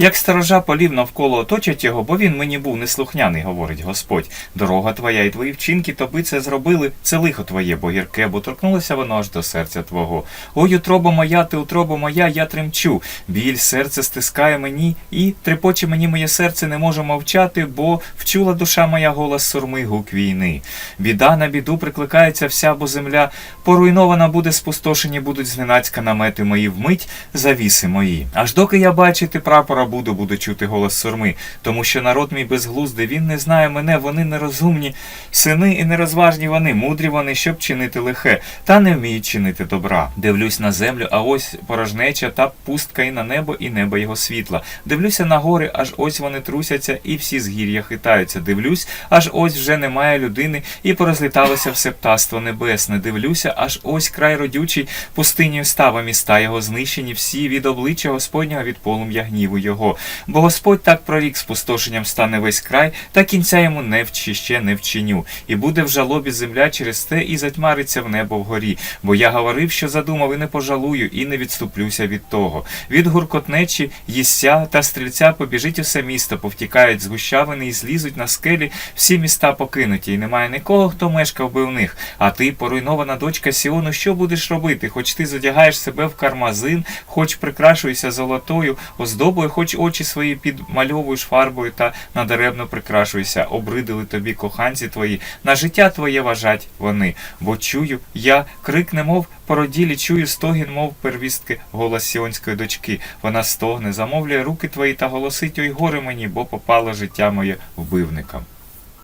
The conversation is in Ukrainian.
Як сторожа полів навколо оточать його, бо він мені був неслухняний, говорить Господь. Дорога твоя і твої вчинки тобі це зробили, це лихо твоє, бо гірке, бо торкнулося воно аж до серця твого. Ой, утроба моя, ти утроба моя, я тремчу. Біль серце стискає мені, і трепоче мені моє серце не може мовчати, бо вчула душа моя голос сурми гук війни. Біда на біду прикликається вся, бо земля поруйнована буде, спустошені будуть зненацька намети мої вмить, завіси мої. Аж доки я бачити прапора буду, буду чути голос сурми, тому що народ мій безглуздий, він не знає мене, вони нерозумні, сини і нерозважні вони, мудрі вони, щоб чинити лихе, та не вміють чинити добра. Дивлюсь на землю, а ось порожнеча та пустка і на небо, і небо його світла. Дивлюся на гори, аж ось вони трусяться, і всі з гір'я хитаються. Дивлюсь, аж ось вже немає людини, і порозліталося все птаство небесне. Дивлюся, аж ось край родючий, пустинію става міста його знищені всі від обличчя Господнього від полум'я гніву його. Бо Господь так прорік спустошенням стане весь край, та кінця йому не вчі ще не вчиню. І буде в жалобі земля через те, і затьмариться в небо вгорі. Бо я говорив, що задумав, і не пожалую, і не відступлюся від того. Від гуркотнечі, їсся та стрільця побіжить усе місто, повтікають з гущавини і злізуть на скелі, всі міста покинуті, і немає нікого, хто мешкав би в них. А ти, поруйнована дочка Сіону, що будеш робити? Хоч ти задягаєш себе в кармазин, хоч прикрашуєшся золотою оздобою, хоч очі свої підмальовуєш фарбою та надаремно прикрашуєшся, обридили тобі коханці твої, на життя твоє важать вони. Бо чую, я крик немов породілі, чую стогін, мов первістки, голос сіонської дочки. Вона стогне, замовлює руки твої та голосить ой горе мені, бо попало життя моє вбивникам.